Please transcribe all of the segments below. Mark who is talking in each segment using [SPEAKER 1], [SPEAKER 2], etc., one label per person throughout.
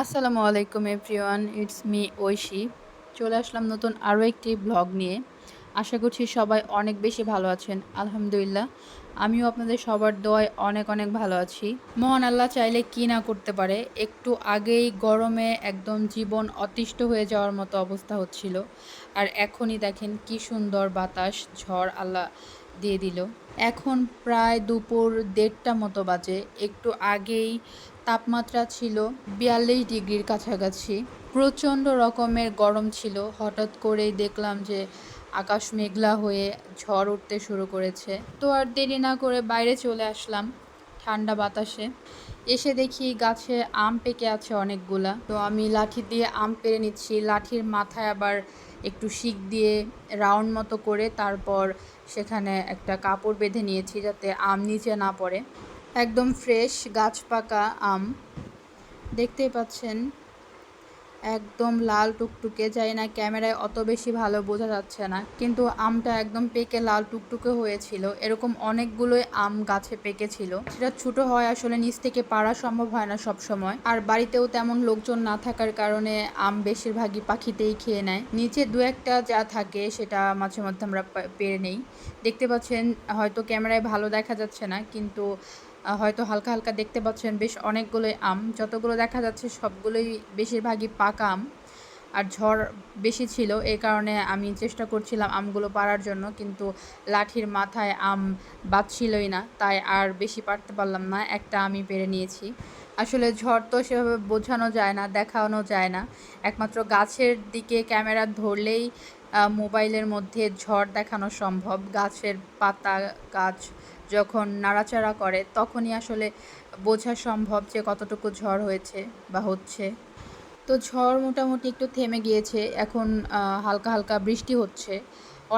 [SPEAKER 1] আসসালামু আলাইকুম everyone, it's me Oishi. চলে আসলাম নতুন আরও একটি ব্লগ নিয়ে। আশা করছি সবাই অনেক বেশি ভালো আছেন, আলহামদুলিল্লাহ। আমিও আপনাদের সবার দোয়ায় অনেক অনেক ভালো আছি। মহান আল্লাহ চাইলে কি না করতে পারে, একটু আগেই গরমে একদম জীবন অতিষ্ঠ হয়ে যাওয়ার মতো অবস্থা হচ্ছিল। আর এখনই দেখেন কি সুন্দর বাতাস, ঝড় আল্লাহ দিয়ে দিল। এখন প্রায় দুপুর দেড়টা মতো বাজে, একটু আগেই তাপমাত্রা ছিল বিয়াল্লিশ ডিগ্রির কাছাকাছি। প্রচণ্ড রকমের গরম ছিল। হঠাৎ করেই দেখলাম যে আকাশ মেঘলা হয়ে ঝড় উঠতে শুরু করেছে। তো আর দেরি না করে বাইরে চলে আসলাম ঠান্ডা বাতাসে। এসে দেখি গাছে আম পেকে আছে অনেকগুলা। তো আমি লাঠি দিয়ে আম পেরে নিচ্ছি। লাঠির মাথায় আবার একটু শিক দিয়ে রাউন্ড মতো করে তারপর সেখানে একটা কাপড় বেঁধে নিয়েছি যাতে আম নিচে না পড়ে। একদম ফ্রেশ গাছ পাকা আম। দেখতেই পাচ্ছেন, একদম লাল টুকটুকে, যাই না ক্যামেরায় অত বেশি ভালো বোঝা যাচ্ছে না, কিন্তু আমটা একদম পেকে লাল টুকটুকে হয়েছিল। এরকম অনেকগুলোই আম গাছে পেকেছিল সেটা ছোট হয় আসলে নিচ থেকে পারা সম্ভব হয় না সব সময় আর বাড়িতেও তেমন লোকজন না থাকার কারণে আম বেশিরভাগই পাখিতেই খেয়ে নেয়। নিচে দু একটা যা থাকে সেটা মাঝে মধ্যে আমরা পেরে নেই। দেখতে পাচ্ছেন, হয়তো ক্যামেরায় ভালো দেখা যাচ্ছে না, কিন্তু হয়তো হালকা হালকা দেখতে পাচ্ছেন বেশ অনেকগুলোই আম। যতগুলো দেখা যাচ্ছে সবগুলোই বেশিরভাগই পাকা আম। আর ঝড় বেশি ছিল এই কারণে আমি চেষ্টা করছিলাম আমগুলো পারার জন্য, কিন্তু লাঠির মাথায় আম বাঁচছিলই না, তাই আর বেশি পারতে পারলাম না, একটা আমি পেরে নিয়েছি। আসলে ঝড় তো সেভাবে বোঝানো যায় না, দেখানো যায় না। একমাত্র গাছের দিকে ক্যামেরা ধরলেই মোবাইলের মধ্যে ঝড় দেখানো সম্ভব। গাছের পাতা, গাছ যখন নাড়াচাড়া করে, তখনই আসলে বোঝা সম্ভব যে কতটুকু ঝড় হয়েছে বা হচ্ছে। তো ঝড় মোটামুটি একটু থেমে গিয়েছে। এখন হালকা হালকা বৃষ্টি হচ্ছে।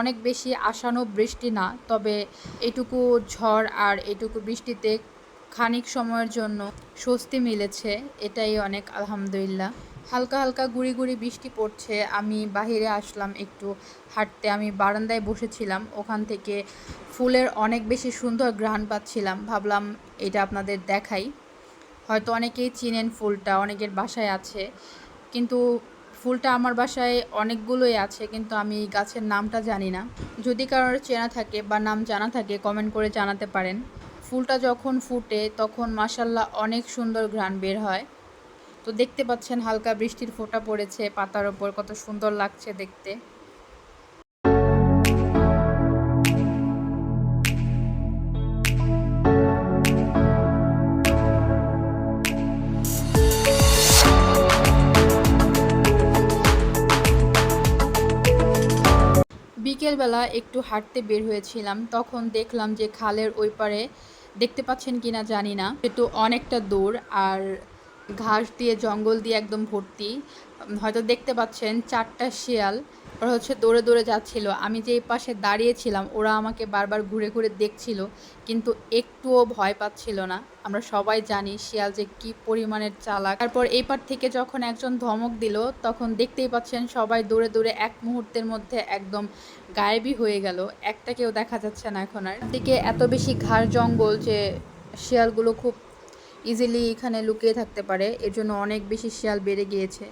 [SPEAKER 1] অনেক বেশি আসানো বৃষ্টি না, তবে এটুকু ঝড় আর এটুকু বৃষ্টিতে খানিক সময়ের জন্য স্বস্তি মিলেছে, এটাই অনেক আলহামদুলিল্লাহ। হালকা হালকা গুড়ি গুড়ি বৃষ্টি পড়ছে। আমি বাহিরে আসলাম একটু হাঁটতে। আমি বারান্দায় বসেছিলাম। ওখান থেকে ফুলের অনেক বেশি সুন্দর গ্রহণ পাচ্ছিলাম। ভাবলাম এটা আপনাদের দেখাই। হয়তো অনেকেই চিনেন ফুলটা, অনেকের বাসায় আছে। কিন্তু ফুলটা আমার বাসায় অনেকগুলোই আছে, কিন্তু আমি গাছের নামটা জানি না। যদি কারোর চেনা থাকে বা নাম জানা থাকে, কমেন্ট করে জানাতে পারেন। ফুলটা যখন ফুটে, তখন মাসাল্লাহ অনেক সুন্দর ঘ্রাণ বের হয়। তো দেখতে পাচ্ছেন হালকা বৃষ্টির ফোঁটা পড়েছে পাতার ওপর, কত সুন্দর লাগছে দেখতে। বিকেলবেলা একটু হাঁটতে বের হয়েছিলাম, তখন দেখলাম যে খালের ওই পারে দেখতে পাচ্ছেন কিনা জানি না, একটু অনেকটা দূর, আর ঘাস দিয়ে, জঙ্গল দিয়ে একদম ভর্তি। হয়তো দেখতে পাচ্ছেন চারটা শিয়াল, ওরা হচ্ছে দৌড়ে দৌড়ে যাচ্ছিল। আমি যে পাশে দাঁড়িয়েছিলাম, ওরা আমাকে বারবার ঘুরে ঘুরে দেখছিল, কিন্তু একটুও ভয় পাচ্ছিল না। আমরা সবাই জানি শিয়াল যে কি পরিমাণের চালাক। তারপর এই পার থেকে যখন একজন ধমক দিল, তখন দেখতেই পাচ্ছেন সবাই দৌড়ে দৌড়ে এক মুহূর্তের মধ্যে একদম গায়েবই হয়ে গেল। একটা কেউ দেখা যাচ্ছে না এখন আর। দিকে এত বেশি ঘাস জঙ্গল যে শিয়ালগুলো খুব ইজিলি এখানে লুকিয়ে থাকতে পারে। এর জন্য অনেক বেশি শিয়াল বেড়ে গিয়েছে।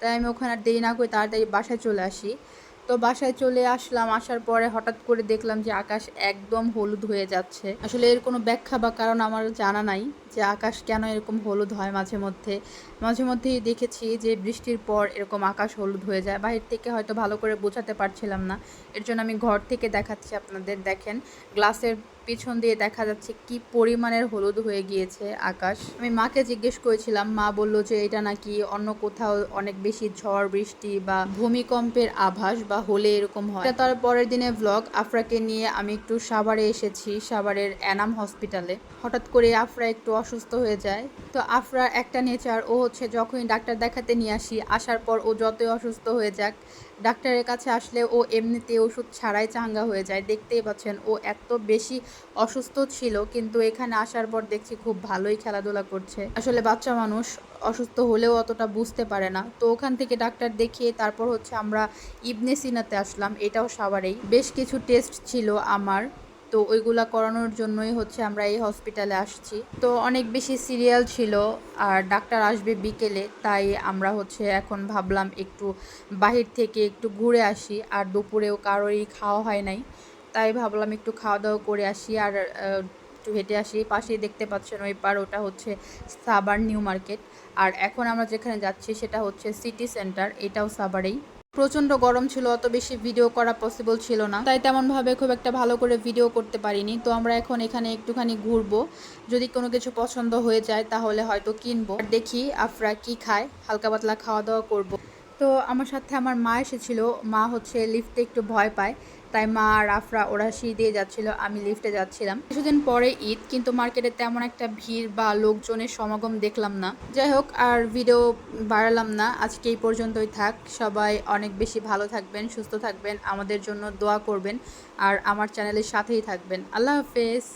[SPEAKER 1] তাই আমি ওখানে আর দেরি না করে তাড়াতাড়ি বাসায় চলে আসি। তো বাসায় চলে আসলাম, আসার পরে হঠাৎ করে দেখলাম যে আকাশ একদম হলুদ হয়ে যাচ্ছে। আসলে এর কোনো ব্যাখ্যা বা কারণ আমার জানা নাই। যে আকাশ কেন এরকম হলুদ হয় মাঝে মধ্যে? মাঝে মধ্যেই দেখেছি যে বৃষ্টির পর এরকম আকাশ হলুদ হয়ে যায়। বাহির থেকে হয়তো ভালো করে বোঝাতে পারছিলাম না। এর জন্য আমি ঘর থেকে দেখাচ্ছি আপনাদের, দেখেন। গ্লাসের পিছন দিয়ে দেখা যাচ্ছে কি পরিমাণের হলুদ হয়ে গিয়েছে আকাশ। আমি মাকে জিজ্ঞেস করেছিলাম, মা বলল যে এটা নাকি অন্য কোথাও অনেক বেশি ঝড়, বৃষ্টি বা ভূমিকম্পের আভাস বা হলে এরকম হয়? তার পরের দিনে ব্লগ আফরাকে নিয়ে আমি একটু সাভারে এসেছি, সাভারের অ্যানাম হসপিটালে হঠাৎ করে আফরা একটু অসুস্থ হয়ে যায়। তো আফরার একটা নেচার, ও হচ্ছে যখনই ডাক্তার দেখাতে নিয়ে আসি, আসার পর ও যতই অসুস্থ হয়ে যাক, ডাক্তারের কাছে আসলে ও এমনিতে ওষুধ ছাড়াই চাঙ্গা হয়ে যায়। দেখতেই পাচ্ছেন, ও এত বেশি অসুস্থ ছিল, কিন্তু এখানে আসার পর দেখছি খুব ভালোই খেলাধুলা করছে। আসলে বাচ্চা মানুষ অসুস্থ হলেও অতটা বুঝতে পারে না। তো ওখান থেকে ডাক্তার দেখিয়ে তারপর হচ্ছে আমরা ইবনে সিনাতে আসলাম, এটাও সবারই বেশ কিছু টেস্ট ছিল আমার। তো ওইগুলা করানোর জন্যই হচ্ছে আমরা এই হসপিটালে আসছি। তো অনেক বেশি সিরিয়াল ছিল আর ডাক্তার আসবে বিকেলে, তাই আমরা হচ্ছে এখন ভাবলাম একটু বাহির থেকে একটু ঘুরে আসি আর দুপুরেও কারোরই খাওয়া হয় নাই। তাই ভাবলাম একটু খাওয়া দাওয়া করে আসি আর একটু হেঁটে আসি। পাশেই দেখতে পাচ্ছেন ওই পার, ওটা হচ্ছে সাবার নিউ মার্কেট। আর এখন আমরা যেখানে যাচ্ছি সেটা হচ্ছে সিটি সেন্টার এটাও সাবারেই প্রচণ্ড গরম ছিল, অত বেশি ভিডিও করা পসিবল ছিল না। তাই তেমনভাবে খুব একটা ভালো করে ভিডিও করতে পারিনি। তো আমরা এখন এখানে একটুখানি ঘুরবো। যদি কোনো কিছু পছন্দ হয়ে যায়, তাহলে হয়তো কিনবো। আর দেখি আফরা কি খায়। হালকা পাতলা খাওয়া দাওয়া করব। তো আমার সাথে আমার মা এসেছিল। মা হচ্ছে লিফটে একটু ভয় পায়। তাই মা, রাফরা, ওরা সিঁড়ি দিয়ে যাচ্ছিল, আমি লিফটে যাচ্ছিলাম। কিছুদিন পরে ঈদ, কিন্তু মার্কেটে তেমন একটা ভিড় বা লোকজনের সমাগম দেখলাম না। যাই হোক, আর ভিডিও বাড়ালাম না। আজকে এই পর্যন্তই থাক। সবাই অনেক বেশি ভালো থাকবেন, সুস্থ থাকবেন। আমাদের জন্য দোয়া করবেন। আর আমার চ্যানেলের সাথেই থাকবেন। আল্লাহ হাফেজ।